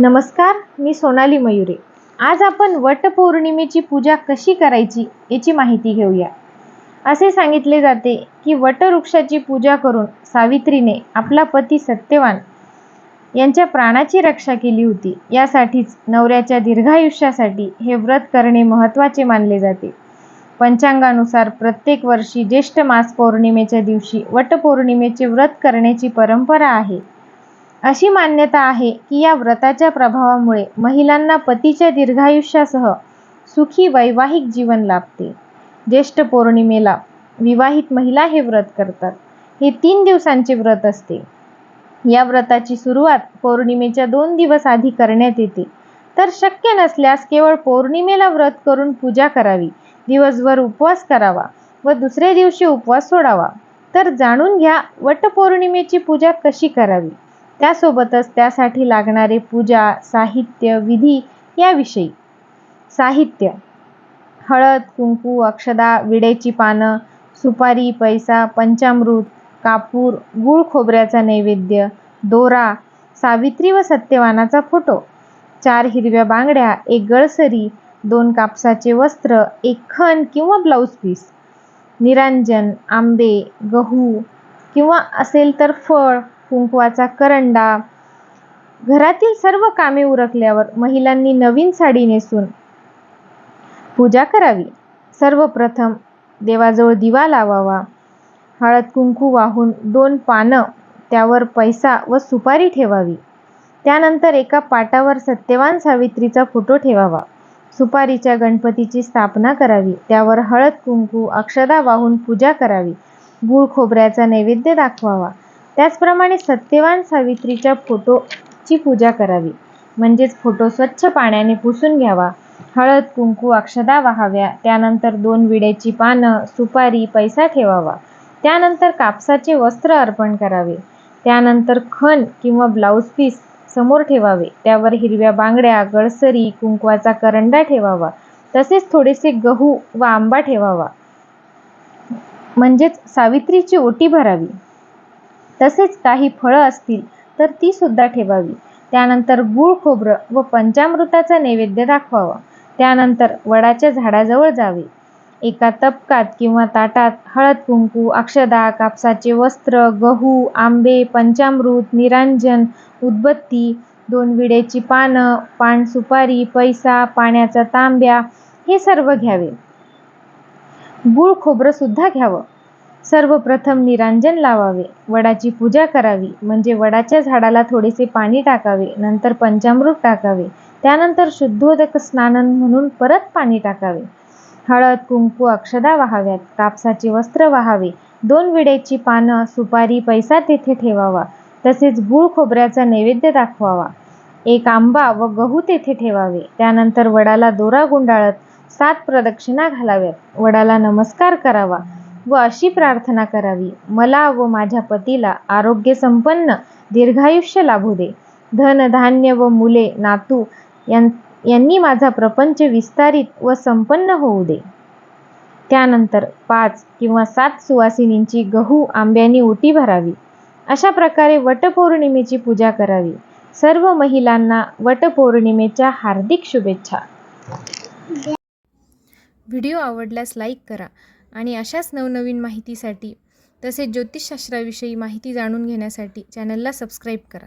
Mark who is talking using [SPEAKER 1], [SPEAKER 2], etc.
[SPEAKER 1] नमस्कार मी सोनाली मयुरे. आज आपण वटपौर्णिमेची पूजा कशी करायची याची माहिती घेऊया. असे सांगितले जाते की वटवृक्षाची पूजा करून सावित्रीने आपला पती सत्यवान यांच्या प्राणाची रक्षा केली होती. यासाठीच नवऱ्याच्या दीर्घायुष्यासाठी हे व्रत करणे महत्त्वाचे मानले जाते. पंचांगानुसार प्रत्येक वर्षी ज्येष्ठ मास पौर्णिमेच्या दिवशी वटपौर्णिमेचे व्रत करण्याची परंपरा आहे. अशी मान्यता आहे की या व्रताच्या प्रभावामुळे महिलांना पतीच्या दीर्घायुष्यासह सुखी वैवाहिक जीवन लाभते. ज्येष्ठ पौर्णिमेला विवाहित महिला हे व्रत करतात. हे तीन दिवसांचे व्रत असते. या व्रताची सुरुवात पौर्णिमेच्या दोन दिवस आधी करण्यात येते. तर शक्य नसल्यास केवळ पौर्णिमेला व्रत करून पूजा करावी दिवसभर उपवास करावा व दुसऱ्या दिवशी उपवास सोडावा. तर जाणून घ्या वटपौर्णिमेची पूजा कशी करावी? त्यासोबतच त्यासाठी लागणारे पूजा साहित्य विधी याविषयी. साहित्य. हळद कुंकू अक्षदा विड्याची पानं सुपारी पैसा पंचामृत कापूर गूळ खोबऱ्याचा नैवेद्य दोरा सावित्री व सत्यवानाचा फोटो चार हिरव्या बांगड्या एक गळसरी दोन कापसाचे वस्त्र एक खण किंवा ब्लाऊज पीस निरांजन आंबे गहू किंवा असेल तर फळ कुंकवाचा करंडा. घरातील सर्व कामे उरकल्यावर महिलांनी नवीन साडी नेसून पूजा करावी. सर्वप्रथम देवाजवळ दिवा लावावा. हळद कुंकू वाहून दोन पानं त्यावर पैसा व सुपारी ठेवावी. त्यानंतर एका पाटावर सत्यवान सावित्रीचा फोटो ठेवावा. सुपारीच्या गणपतीची स्थापना करावी. त्यावर हळद कुंकू अक्षदा वाहून पूजा करावी. गूळ खोबऱ्याचा नैवेद्य दाखवावा. त्याचप्रमाणे सत्यवान सावित्रीच्या फोटोची पूजा करावी. म्हणजेच फोटो स्वच्छ पाण्याने पुसून घ्यावा. हळद कुंकू अक्षदा वाहाव्या. त्यानंतर दोन विड्याची पानं सुपारी पैसा ठेवावा. त्यानंतर कापसाचे वस्त्र अर्पण करावे. त्यानंतर खण किंवा ब्लाऊज पीस समोर ठेवावे. त्यावर हिरव्या बांगड्या गळसरी कुंकवाचा करंडा ठेवावा. तसेच थोडेसे गहू व आंबा ठेवावा. म्हणजेच सावित्रीची ओटी भरावी. तसेच काही फळं असतील तर ती सुद्धा ठेवावी. त्यानंतर गूळ खोबरं व पंचामृताचा नैवेद्य दाखवावा. त्यानंतर वडाच्या झाडाजवळ जावे. एका तपकात किंवा ताटात हळद कुंकू अक्षदा कापसाचे वस्त्र गहू आंबे पंचामृत निरांजन उदबत्ती दोन विड्याची पानं पान सुपारी पैसा पाण्याचा तांब्या हे सर्व घ्यावे. गूळ खोबरं सुद्धा घ्यावं. सर्वप्रथम निरांजन लावावे. वडाची पूजा करावी. म्हणजे वडाच्या झाडाला थोडेसे पाणी टाकावे. नंतर पंचामृत टाकावे. त्यानंतर शुद्धोदक स्नानन म्हणून परत पाणी टाकावे. हळद कुंकू अक्षदा वाहाव्यात. कापसाचे वस्त्र वाहावे. दोन विड्याची पानं सुपारी पैसा तेथे ठेवावा. तसेच गूळ खोबऱ्याचा नैवेद्य दाखवावा. एक आंबा व गहू तेथे ठेवावे. त्यानंतर वडाला दोरा गुंडाळत सात प्रदक्षिणा घालाव्यात. वडाला नमस्कार करावा. व अशी प्रार्थना करावी. मला व माझ्या पतीला आरोग्य संपन्न दीर्घायुष्य लाभू दे. धन धान्य व मुले नातू यां यांनी माझा प्रपंच विस्तारित व संपन्न होऊ दे. त्यानंतर पाच किंवा सात सुवासिनींची गहू आंब्यानी ओटी भरावी. अशा प्रकारे वटपौर्णिमेची पूजा करावी. सर्व महिलांना वटपौर्णिमेच्या हार्दिक शुभेच्छा. व्हिडिओ आवडल्यास लाईक करा. आणि अशाच नवनवीन माहितीसाठी तसेच ज्योतिषशास्त्राविषयी माहिती जाणून घेण्यासाठी चॅनलला सबस्क्राईब करा.